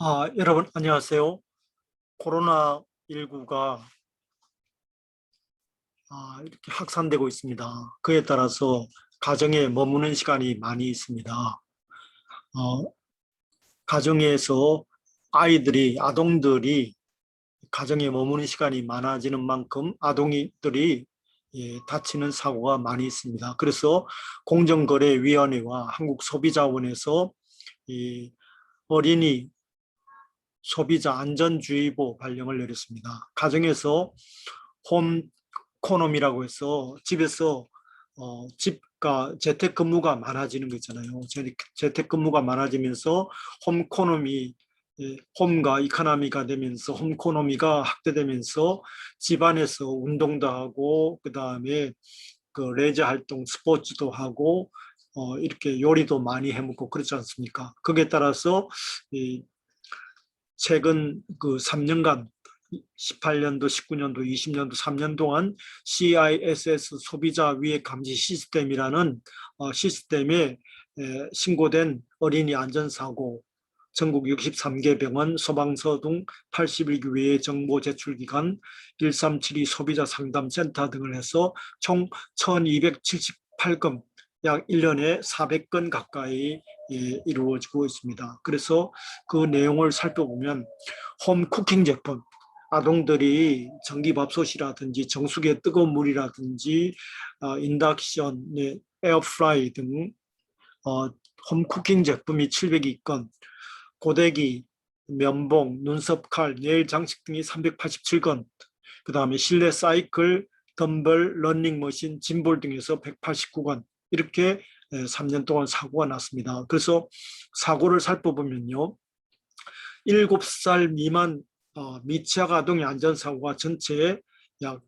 아, 여러분 안녕하세요. 코로나19가 아, 이렇게 확산되고 있습니다. 그에 따라서 가정에 머무는 시간이 많이 있습니다. 어, 가정에서 아이들이 아동들이 가정에 머무는 시간이 많아지는 만큼 아동들이 예, 다치는 사고가 많이 있습니다. 그래서 공정거래위원회와 한국소비자원에서 이 어린이 소비자 안전주의보 발령을 내렸습니다. 가정에서 홈 코놈이라고 해서 집에서 어, 집과 재택근무가 많아지는 거 있잖아요. 재- 재택근무가 많아지면서 홈코놈이 예, 홈과 이카나미가 되면서 홈코노미가 확대되면서 집안에서 운동도 하고 그 다음에 그 레저 활동 스포츠도 하고 어, 이렇게 요리도 많이 해먹고 그렇지 않습니까? 거기에 따라서 이 최근 그 3년간 18년도, 19년도, 20년도 3년 동안 CISS 소비자 위해 감시 시스템이라는 어, 시스템에 에, 신고된 어린이 안전사고 전국 63개 병원, 소방서 등 81개 외의 정보 제출 기관, 1372 소비자 상담센터 등을 해서 총 1278건, 약 1년에 400건 가까이 예, 이루어지고 있습니다. 그래서 그 내용을 살펴보면 홈 쿠킹 제품, 아동들이 전기밥솥이라든지 정수기의 뜨거운 물이라든지 어, 인덕션, 네, 에어프라이 등 어, 홈 쿠킹 제품이 702건, 고데기, 면봉, 눈썹 칼, 네일 장식 등이 387건, 그 다음에 실내 사이클, 덤벨, 러닝머신, 짐볼 등에서 189건 이렇게 3년 동안 사고가 났습니다. 그래서 사고를 살펴보면요. 7살 미만 어, 미취학 아동의 안전사고가 전체의 약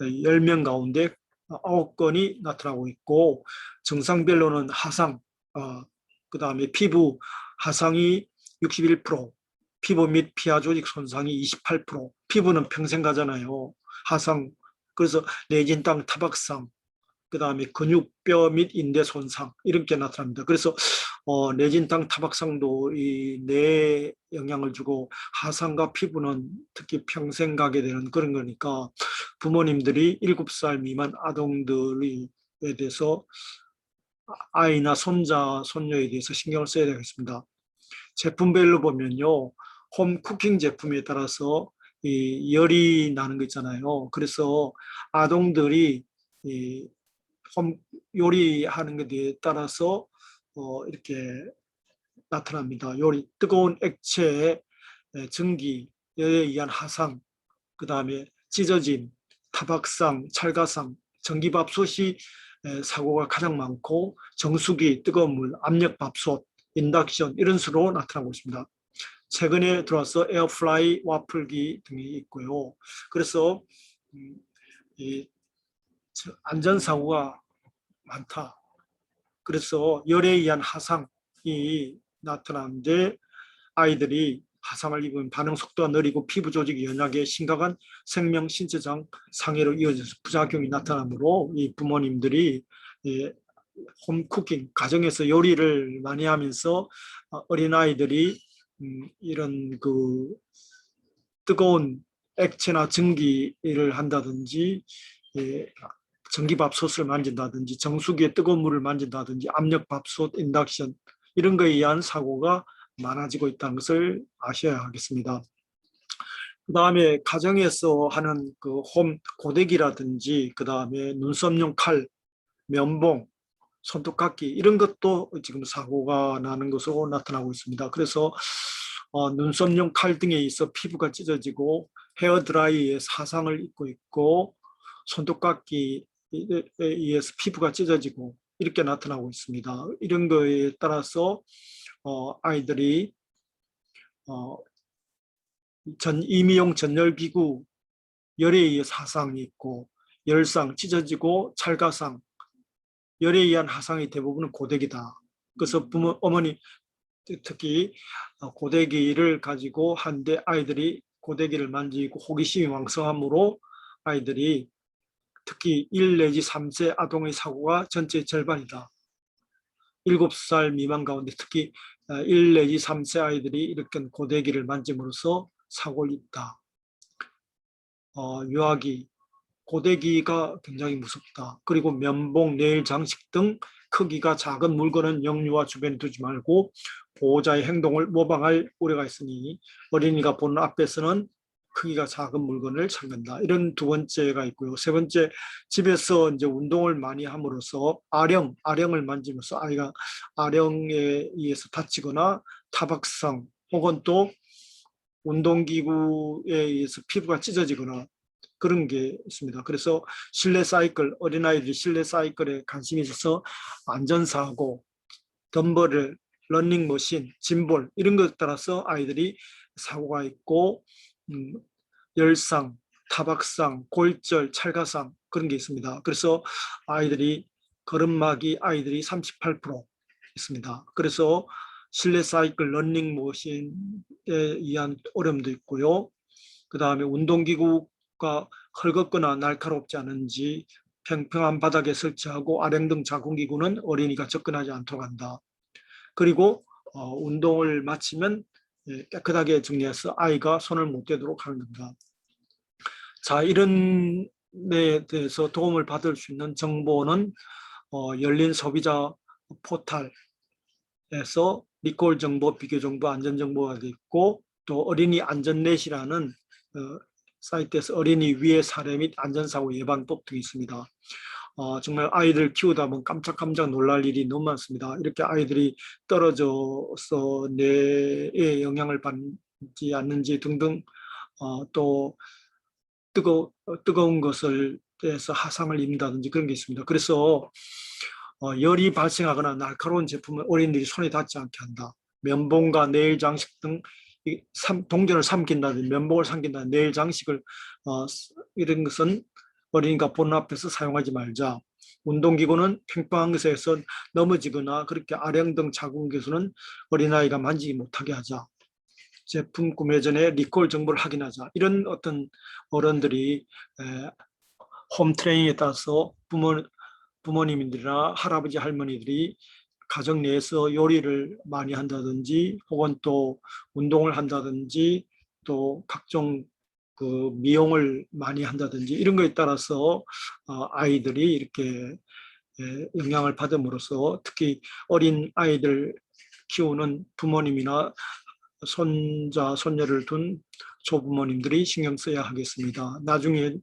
10명 가운데 9건이 나타나고 있고 증상별로는 하상, 어, 그 다음에 피부 하상이 61%, 피부 및 피하 조직 손상이 28%, 피부는 평생 가잖아요. 하상, 그래서 내진땅 타박상, 그 다음에 근육뼈 및 인대 손상 이렇게 나타납니다. 그래서 어, 내진땅 타박상도 이 뇌에 영향을 주고 하상과 피부는 특히 평생 가게 되는 그런 거니까 부모님들이 7살 미만 아동들에 대해서 아이나 손자, 손녀에 대해서 신경을 써야 되겠습니다. 제품별로 보면요. 홈 쿠킹 제품에 따라서 이 열이 나는 거 있잖아요. 그래서 아동들이 이 홈 요리하는 것에 따라서 어 이렇게 나타납니다. 요리 뜨거운 액체에 전기에 의한 하상, 그 다음에 찢어짐, 타박상, 찰가상, 전기밥솥이 에, 사고가 가장 많고 정수기, 뜨거운 물, 압력밥솥, 인덕션 이런 수로 나타나고 있습니다. 최근에 들어와서 에어프라이 와플기 등이 있고요. 그래서 음, 이 안전사고가 많다. 그래서 열에 의한 하상이 나타나는데 아이들이 화상을 입으면 반응 속도가 느리고 피부 조직이 연약해 심각한 생명 신체상 상해로 이어져서 부작용이 나타나므로 이 부모님들이 예, 홈 쿠킹 가정에서 요리를 많이 하면서 어린 아이들이 음, 이런 그 뜨거운 액체나 전기를 한다든지 예, 전기밥솥을 만진다든지 정수기에 뜨거운 물을 만진다든지 압력밥솥, 인덕션 이런 거에 의한 사고가 많아지고 있다는 것을 아셔야 하겠습니다. 그 다음에 가정에서 하는 그 홈 고데기라든지 그 다음에 눈썹용 칼, 면봉, 손톱깎이 이런 것도 지금 사고가 나는 것으로 나타나고 있습니다. 그래서 어, 눈썹용 칼 등에 있어 피부가 찢어지고 헤어드라이에 사상을 입고 있고 손톱깎이에 의해서 피부가 찢어지고 이렇게 나타나고 있습니다. 이런 거에 따라서 어, 아이들이 어, 전 임의용 전열기구 열에 의해 사상이 있고 열상 찢어지고 찰가상 열에 의한 하상이 대부분은 고데기다. 그래서 부모 어머니 특히 어, 고데기를 가지고 한데 아이들이 고데기를 만지고 호기심이 왕성함으로 아이들이 특히 1 내지 3세 아동의 사고가 전체 절반이다. 7살 미만 가운데 특히 1 내지 3세 아이들이 이렇게 고데기를 만짐으로써 사고를 입다. 어, 유아기, 고데기가 굉장히 무섭다. 그리고 면봉, 네일 장식 등 크기가 작은 물건은 영유아 주변에 두지 말고 보호자의 행동을 모방할 우려가 있으니 어린이가 보는 앞에서는 크기가 작은 물건을 찾는다. 이런 두 번째가 있고요. 세 번째, 집에서 이제 운동을 많이 함으로써 아령, 아령을 만지면서 아이가 아령에 의해서 다치거나 타박상 혹은 또 운동기구에 의해서 피부가 찢어지거나 그런 게 있습니다. 그래서 실내 사이클, 어린아이들이 실내 사이클에 관심이 있어서 안전사고, 덤벨을, 러닝머신, 짐볼 이런 것 따라서 아이들이 사고가 있고 음, 열상, 타박상, 골절, 찰가상 그런 게 있습니다. 그래서 아이들이 걸음막이 아이들이 38% 있습니다. 그래서 실내 사이클 러닝머신에 의한 어려움도 있고요. 그 다음에 운동기구가 헐겁거나 날카롭지 않은지 평평한 바닥에 설치하고 아령 등 자궁기구는 어린이가 접근하지 않도록 한다. 그리고 어, 운동을 마치면 예, 깨끗하게 정리해서 아이가 손을 못 대도록 하는 겁니다. 자, 이런 데 대해서 도움을 받을 수 있는 정보는 어, 열린 소비자 포탈에서 리콜 정보, 비교 정보, 안전 정보가 있고 또 어린이 안전넷이라는 어, 사이트에서 어린이 위해 사례 및 안전사고 예방법 등이 있습니다. 어, 정말 아이들 키우다 보면 깜짝깜짝 놀랄 일이 너무 많습니다. 이렇게 아이들이 떨어져서 뇌에 영향을 받지 않는지 등등 어, 또 뜨거, 뜨거운 것을 대해서 하상을 입는다든지 그런 게 있습니다. 그래서 어, 열이 발생하거나 날카로운 제품을 어린이들이 손에 닿지 않게 한다. 면봉과 네일 장식 등이 삼- 동전을 삼킨다든지 면봉을 삼킨다든지 네일 장식을 어, 이런 것은 어린이가 보는 앞에서 사용하지 말자. 운동기구는 평평한 곳에서 넘어지거나 그렇게 아령 등 자궁 기수는 어린아이가 만지지 못하게 하자. 제품 구매 전에 리콜 정보를 확인하자. 이런 어떤 어른들이 에, 홈 트레이닝에 따라서 부모, 부모님들이나 할아버지 할머니들이 가정 내에서 요리를 많이 한다든지 혹은 또 운동을 한다든지 또 각종 그 미용을 많이 한다든지 이런 거에 따라서 어, 아이들이 이렇게 예, 영향을 받음으로써 특히 어린 아이들 키우는 부모님이나 손자 손녀를 둔 조부모님들이 신경 써야 하겠습니다. 나중에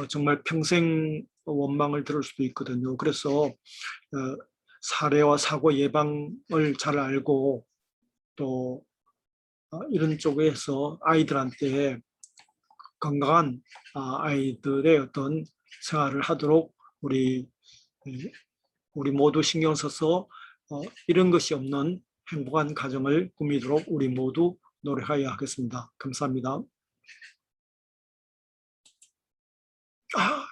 어, 정말 평생 원망을 들을 수도 있거든요. 그래서 어, 사례와 사고 예방을 잘 알고 또 어, 이런 쪽에서 아이들한테 건강한 아, 아이들의 어떤 생활을 하도록 우리 예, 우리 모두 신경 써서 어, 이런 것이 없는 행복한 가정을 꾸미도록 우리 모두 노력해야 하겠습니다. 감사합니다. 아,